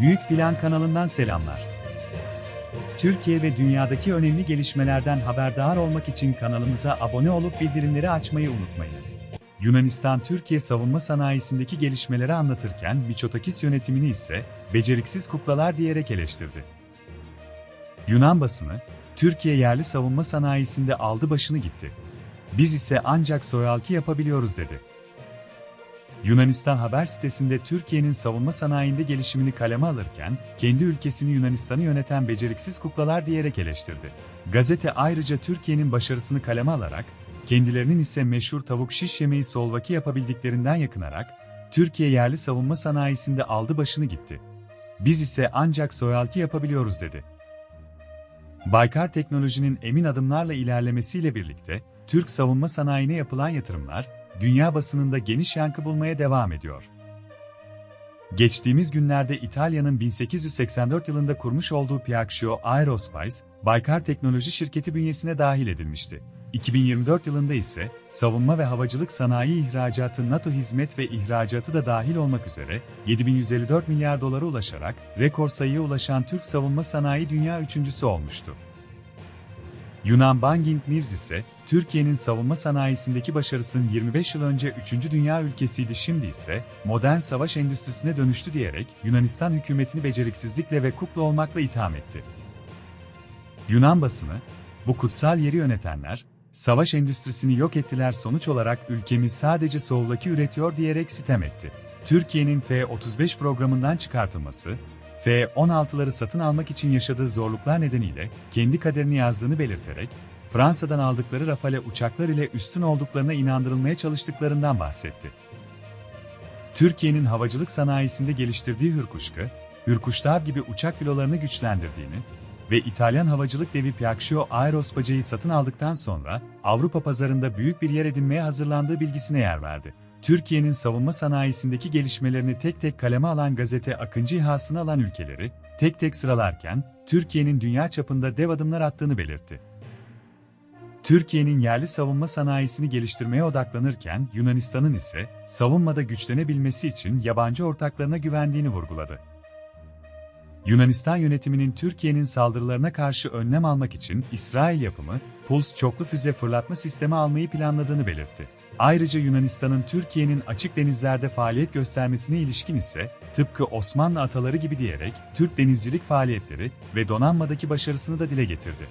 Büyük Plan kanalından selamlar. Türkiye ve dünyadaki önemli gelişmelerden haberdar olmak için kanalımıza abone olup bildirimleri açmayı unutmayınız. Yunanistan Türkiye savunma sanayisindeki gelişmeleri anlatırken Miçotakis yönetimini ise beceriksiz kuklalar diyerek eleştirdi. Yunan basını, Türkiye yerli savunma sanayisinde aldı başını gitti. Biz ise ancak soyalki yapabiliyoruz dedi. Yunanistan haber sitesinde Türkiye'nin savunma sanayinde gelişimini kaleme alırken, kendi ülkesini Yunanistan'ı yöneten beceriksiz kuklalar diyerek eleştirdi. Gazete ayrıca Türkiye'nin başarısını kaleme alarak, kendilerinin ise meşhur tavuk şiş yemeği solvaki yapabildiklerinden yakınarak, Türkiye yerli savunma sanayisinde aldı başını gitti. Biz ise ancak soyalki yapabiliyoruz dedi. Baykar teknolojinin emin adımlarla ilerlemesiyle birlikte, Türk savunma sanayine yapılan yatırımlar, dünya basınında geniş yankı bulmaya devam ediyor. Geçtiğimiz günlerde İtalya'nın 1884 yılında kurmuş olduğu Piaggio Aerospace, Baykar Teknoloji şirketi bünyesine dahil edilmişti. 2024 yılında ise savunma ve havacılık sanayi ihracatı NATO hizmet ve ihracatı da dahil olmak üzere 7154 milyar dolara ulaşarak rekor sayıya ulaşan Türk savunma sanayi dünya üçüncüsü olmuştu. Yunan Banging News ise, Türkiye'nin savunma sanayisindeki başarısının 25 yıl önce 3. dünya ülkesiydi şimdi ise, modern savaş endüstrisine dönüştü diyerek Yunanistan hükümetini beceriksizlikle ve kukla olmakla itham etti. Yunan basını, bu kutsal yeri yönetenler, savaş endüstrisini yok ettiler sonuç olarak ülkemiz sadece soğulaki üretiyor diyerek sitem etti. Türkiye'nin F-35 programından çıkartılması, F-16'ları satın almak için yaşadığı zorluklar nedeniyle kendi kaderini yazdığını belirterek, Fransa'dan aldıkları Rafale uçaklar ile üstün olduklarına inandırılmaya çalıştıklarından bahsetti. Türkiye'nin havacılık sanayisinde geliştirdiği Hürkuşka, Hürkuşlar gibi uçak filolarını güçlendirdiğini ve İtalyan havacılık devi Piaggio Aerospace'yi satın aldıktan sonra Avrupa pazarında büyük bir yer edinmeye hazırlandığı bilgisine yer verdi. Türkiye'nin savunma sanayisindeki gelişmelerini tek tek kaleme alan gazete Akıncı İHA'sını alan ülkeleri, tek tek sıralarken, Türkiye'nin dünya çapında dev adımlar attığını belirtti. Türkiye'nin yerli savunma sanayisini geliştirmeye odaklanırken, Yunanistan'ın ise, savunmada güçlenebilmesi için yabancı ortaklarına güvendiğini vurguladı. Yunanistan yönetiminin Türkiye'nin saldırılarına karşı önlem almak için İsrail yapımı, Puls çoklu füze fırlatma sistemi almayı planladığını belirtti. Ayrıca Yunanistan'ın Türkiye'nin açık denizlerde faaliyet göstermesine ilişkin ise, tıpkı Osmanlı ataları gibi diyerek, Türk denizcilik faaliyetleri ve donanmadaki başarısını da dile getirdi.